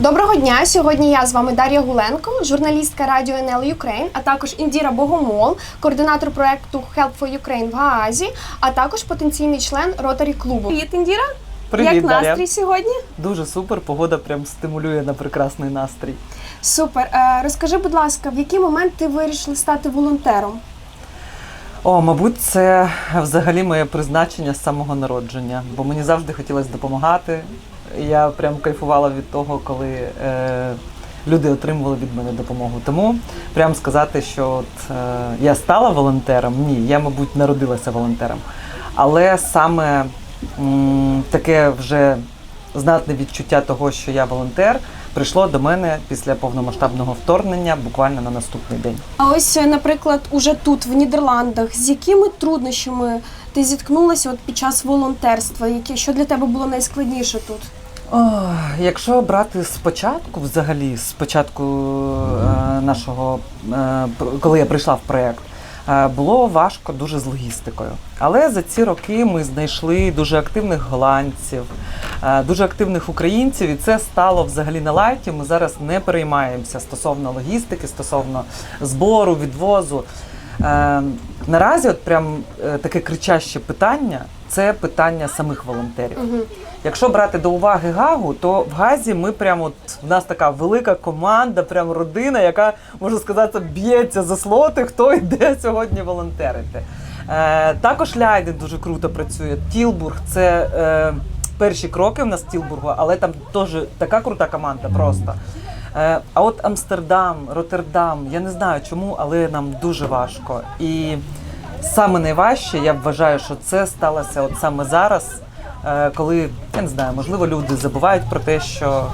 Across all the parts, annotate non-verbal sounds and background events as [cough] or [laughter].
Доброго дня! Сьогодні я з вами Дар'я Гуленко, журналістка радіо НЛ Ukraine, а також Індіра Богомол, координатор проекту Help for Ukraine в Гаазі, а також потенційний член Ротарі клубу. Привіт, Індіра! Привіт, Як Дар'я. настрій сьогодні? Дуже супер. Погода прям стимулює на прекрасний настрій. Супер. Е, розкажи, будь ласка, в який момент ти вирішила стати волонтером? О, мабуть, це взагалі моє призначення з самого народження, бо мені завжди хотілося допомагати. Я прям кайфувала від того, коли е, люди отримували від мене допомогу. Тому прям сказати, що от, е, я стала волонтером, ні, я, мабуть, народилася волонтером. Але саме м, таке вже знатне відчуття того, що я волонтер, прийшло до мене після повномасштабного вторгнення буквально на наступний день. А ось, е, наприклад, уже тут, в Нідерландах, з якими труднощами ти зіткнулася от під час волонтерства? Які що для тебе було найскладніше тут? Ох, якщо брати спочатку, взагалі, з початку е, нашого, е, коли я прийшла в проєкт, е, було важко дуже з логістикою. Але за ці роки ми знайшли дуже активних голландців, е, дуже активних українців, і це стало взагалі на лайті. Ми зараз не переймаємося стосовно логістики, стосовно збору, відвозу. Е, наразі, от прям е, таке кричаще питання це питання самих волонтерів. Якщо брати до уваги Гагу, то в Газі ми прямо от в нас така велика команда, прям родина, яка можна сказати, б'ється за слоти, хто йде сьогодні волонтерити. Е, також Ляйден дуже круто працює. Тілбург це е, перші кроки в нас Тілбургу, але там теж така крута команда просто. Е, а от Амстердам, Роттердам, я не знаю чому, але нам дуже важко. І саме найважче, я вважаю, що це сталося от саме зараз, е, коли я не знаю, можливо, люди забувають про те, що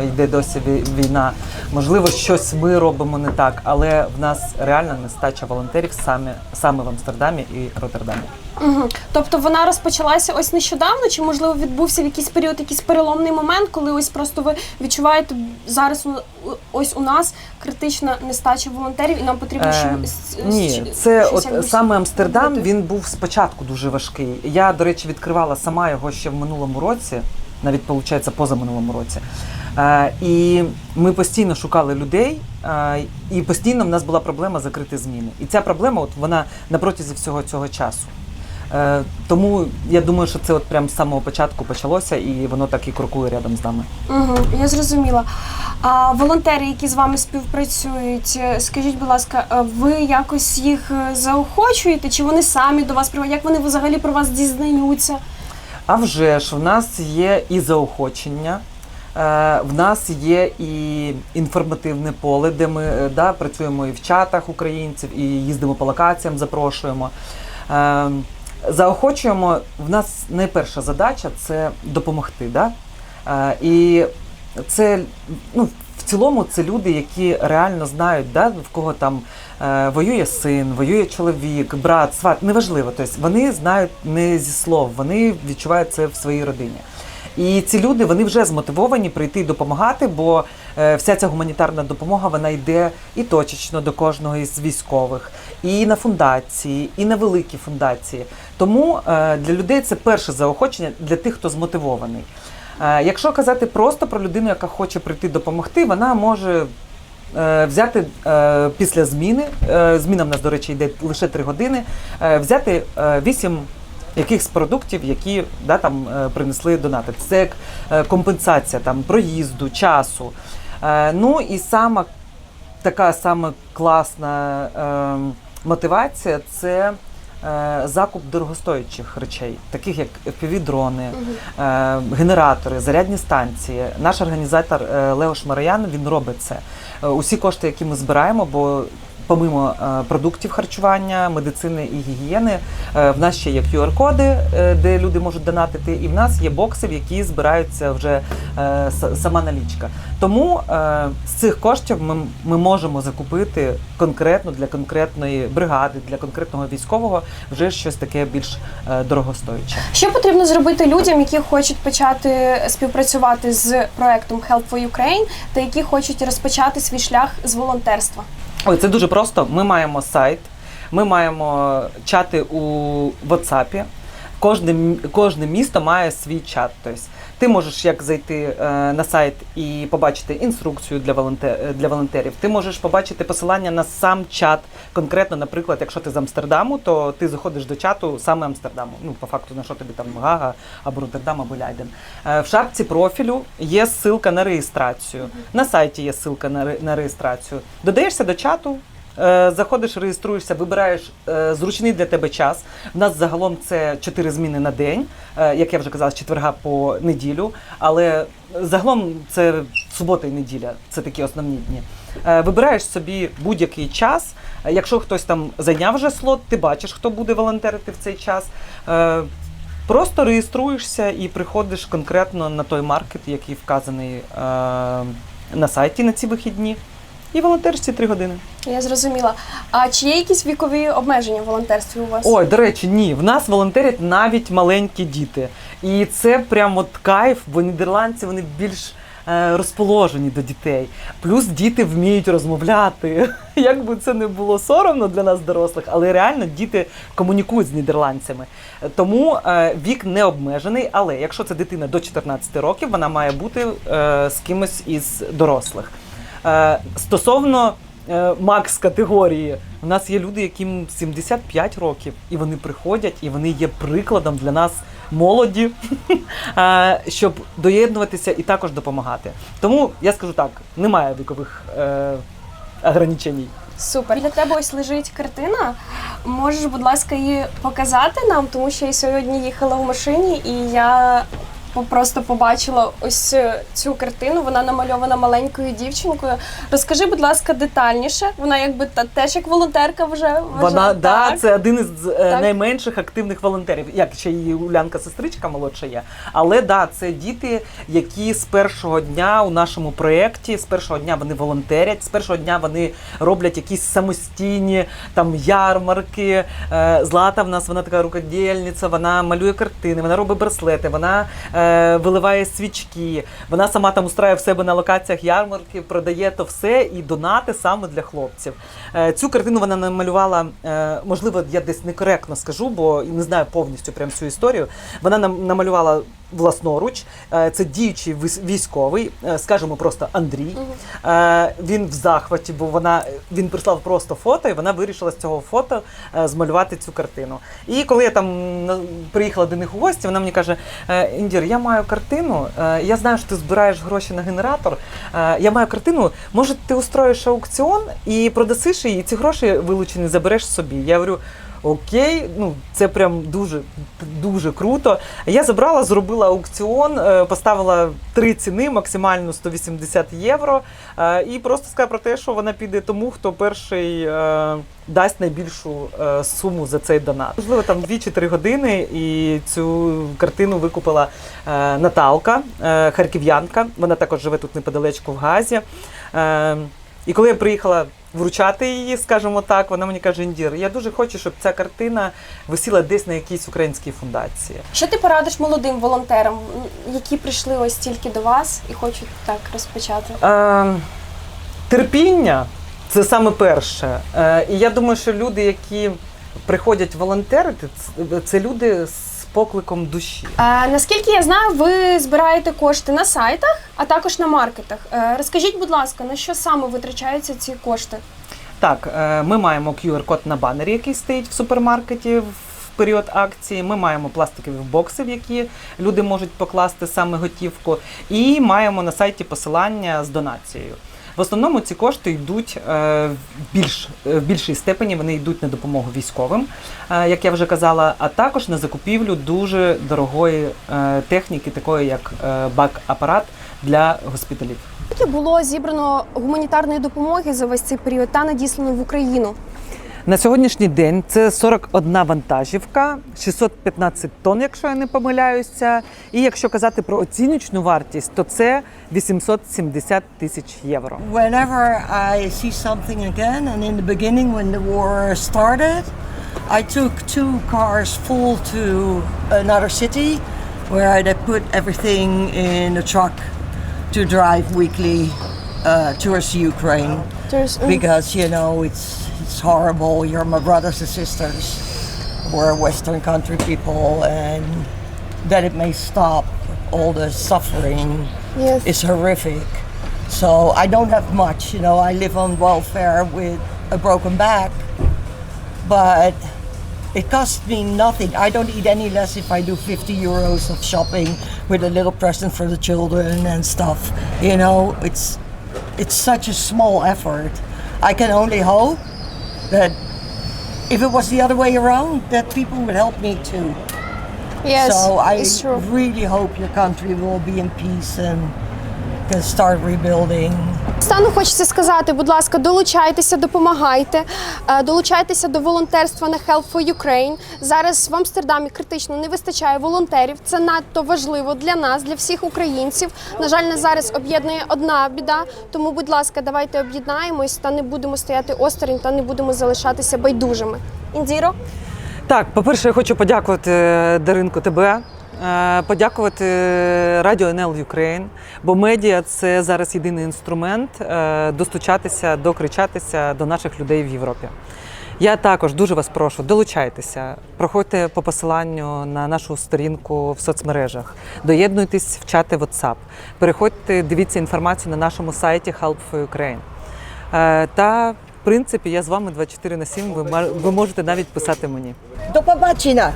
е, йде досі ві- війна. Можливо, щось ми робимо не так, але в нас реальна нестача волонтерів саме саме в Амстердамі і Роттердамі. Угу. Тобто вона розпочалася ось нещодавно, чи можливо відбувся в якийсь період, якийсь переломний момент, коли ось просто ви відчуваєте зараз у- ось у нас критична нестача волонтерів, і нам потрібно Е, ще с- Ні, це щось от саме Амстердам. Він був спочатку дуже важкий. Я, до речі, відкривала сама його ще в минулому році, навіть виходить, позаминулому році. Е, і ми постійно шукали людей, е, і постійно в нас була проблема закрити зміни. І ця проблема, от вона на протязі всього цього часу. Е, тому я думаю, що це от прям з самого початку почалося, і воно так і крокує рядом з нами. Угу, я зрозуміла. А волонтери, які з вами співпрацюють, скажіть, будь ласка, ви якось їх заохочуєте, чи вони самі до вас приходять? Як вони взагалі про вас дізнаються? А вже ж в нас є і заохочення. е, В нас є і інформативне поле, де ми е, да, працюємо і в чатах українців, і їздимо по локаціям, запрошуємо. Е, Заохочуємо. В нас найперша задача це допомогти. Да? І це ну, в цілому це люди, які реально знають, да, в кого там воює син, воює чоловік, брат, сват, неважливо. Тобто вони знають не зі слов, вони відчувають це в своїй родині. І ці люди вони вже змотивовані прийти і допомагати, бо е, вся ця гуманітарна допомога вона йде і точечно до кожного із військових, і на фундації, і на великі фундації. Тому е, для людей це перше заохочення для тих, хто змотивований. Е, Якщо казати просто про людину, яка хоче прийти допомогти, вона може е, взяти е, після зміни. е, Зміна в нас, до речі, йде лише 3 години. е, Взяти 8 якихось продуктів, які да, там, е, принесли донати. Це як е, компенсація там, проїзду, часу. Е, Ну і сама така сама класна е, мотивація це е, закуп дорогостоячих речей, таких як FPV-дрони, е, генератори, зарядні станції. Наш організатор Леош Лео Шмараян він робить це. Е, Усі кошти, які ми збираємо, бо помимо е, продуктів харчування, медицини і гігієни, е, в нас ще є QR-коди, е, де люди можуть донатити, і в нас є бокси, в які збираються вже сама налічка. Тому з цих коштів ми, ми можемо закупити конкретно для конкретної бригади, для конкретного військового вже щось таке більш е, дорогостояче. Що потрібно зробити людям, які хочуть почати співпрацювати з проектом Help for Ukraine та які хочуть розпочати свій шлях з волонтерства? Ой, це дуже просто. Ми маємо сайт, ми маємо чати у WhatsApp. Кожне, кожне місто має свій чат. Тобто Ти можеш як зайти е, на сайт і побачити інструкцію для, волонтер, для волонтерів. Ти можеш побачити посилання на сам чат. Конкретно, наприклад, якщо ти з Амстердаму, то ти заходиш до чату саме Амстердаму. Ну, по факту, на що тобі там Гага або Роттердам, або Ляйден. Е, в шапці профілю є ссылка на реєстрацію. На сайті є ссылка на реєстрацію. Додаєшся до чату. Е, Заходиш, реєструєшся, вибираєш е, зручний для тебе час. У нас загалом це 4 зміни на день, е, як я вже казала, з четверга по неділю. Але загалом це субота і неділя, це такі основні дні. Вибираєш собі будь-який час. Якщо хтось там зайняв вже слот, ти бачиш, хто буде волонтерити в цей час. Просто реєструєшся і приходиш конкретно на той маркет, який вказаний на сайті на ці вихідні. І волонтериш три години. Я зрозуміла. А чи є якісь вікові обмеження в волонтерстві у вас? Ой, до речі, ні. В нас волонтерять навіть маленькі діти. І це прям от кайф, бо нідерландці вони більш е, розположені до дітей. Плюс діти вміють розмовляти. [laughs] Як би це не було соромно для нас, дорослих, але реально діти комунікують з нідерландцями. Тому е, вік не обмежений, але якщо це дитина до 14 років, вона має бути е, з кимось із дорослих. Е, стосовно е, макс категорії, у нас є люди, яким 75 років, і вони приходять, і вони є прикладом для нас молоді, [laughs] е, щоб доєднуватися і також допомагати. Тому я скажу так: немає вікових е, ограничень. Супер. Для тебе ось лежить картина. Можеш, будь ласка, її показати нам, тому що я сьогодні їхала в машині і я просто побачила ось е, цю картину. Вона намальована маленькою дівчинкою. Розкажи, будь ласка, детальніше. Вона якби та теж як волонтерка вже вважає. Вона да, так? це один із е, Так. найменших активних волонтерів. Як ще її Улянка сестричка молодша є. Але да, це діти, які з першого дня у нашому проєкті, з першого дня вони волонтерять, з першого дня вони роблять якісь самостійні там ярмарки. Е, Злата в нас вона така рукодільниця, вона малює картини, вона робить браслети, вона виливає свічки, вона сама там устраює в себе на локаціях ярмарки, продає то все і донати саме для хлопців. Е, Цю картину вона намалювала, е, можливо, я десь некоректно скажу, бо не знаю повністю прям цю історію. Вона нам намалювала власноруч. Е, Це діючий військовий, е, скажімо просто Андрій. Е, Він в захваті, бо вона він прислав просто фото, і вона вирішила з цього фото змалювати цю картину. І коли я там приїхала до них у гості, вона мені каже: «Е, Індір, я маю картину. Я знаю, що ти збираєш гроші на генератор. Я маю картину. Може, ти устроїш аукціон і продасиш її, і ці гроші вилучені забереш собі. Я говорю. Окей, ну це прям дуже дуже круто. Я забрала, зробила аукціон, е, поставила три ціни, максимально 180 євро. е, І просто сказала про те, що вона піде тому, хто перший е, дасть найбільшу суму за цей донат. Можливо, там 2-3 години, і цю картину викупила Наталка, харків'янка. Вона також живе тут неподалечку в Газі. І коли я приїхала вручати її, скажімо так, вона мені каже: Індір, я дуже хочу, щоб ця картина висіла десь на якійсь українській фундації. Що ти порадиш молодим волонтерам, які прийшли ось тільки до вас і хочуть так розпочати? Е, терпіння це саме перше. Е, і я думаю, що люди, які приходять волонтерити, це, це люди з покликом душі. Е, наскільки я знаю, ви збираєте кошти на сайтах, а також на маркетах. Е, розкажіть, будь ласка, на що саме витрачаються ці кошти? Так, е, ми маємо QR-код на банері, який стоїть в супермаркеті в період акції. Ми маємо пластикові бокси, в які люди можуть покласти саме готівку, і маємо на сайті посилання з донацією. В основному ці кошти йдуть е, в більш е, в більшій степені. Вони йдуть на допомогу військовим, е, як я вже казала, а також на закупівлю дуже дорогої техніки, такої як бак-апарат для госпіталів. Скільки було зібрано гуманітарної допомоги за весь цей період та надіслано в Україну? На сьогоднішній день це 41 вантажівка, 615 тонн, якщо я не помиляюся. І якщо казати про оціночну вартість, то це 870 тисяч євро. Whenever I see something again, and in the beginning when the war started, I took two cars full to another city where I put everything in a truck to drive weekly uh, towards Ukraine because you know it's it's horrible. You're my brothers and sisters. We're Western country people, and that it may stop all the suffering Yes. is horrific. So I don't have much, you know. I live on welfare with a broken back, but it costs me nothing. I don't eat any less if I do 50 euros of shopping with a little present for the children and stuff. You know, it's it's such a small effort. I can only hope that if it was the other way around, that people would help me too. Yes, so I really hope your country will be in peace and can start rebuilding. Стану хочеться сказати, будь ласка, долучайтеся, допомагайте, е, долучайтеся до волонтерства на Help for Ukraine. Зараз в Амстердамі критично не вистачає волонтерів. Це надто важливо для нас, для всіх українців. На жаль, нас зараз об'єднує одна біда. Тому, будь ласка, давайте об'єднаємось та не будемо стояти осторонь та не будемо залишатися байдужими. Індіро, Так, по-перше, я хочу подякувати Даринко тебе. Е, Подякувати Радіо НЛ Ukraine, бо медіа це зараз єдиний інструмент е, достучатися, докричатися до наших людей в Європі. Я також дуже вас прошу, долучайтеся, проходьте по посиланню на нашу сторінку в соцмережах, доєднуйтесь в чати WhatsApp, переходьте, дивіться інформацію на нашому сайті Help for Ukraine. Е, Та, в принципі, я з вами 24 на 7, ви, ма- ви можете навіть писати мені. До побачення!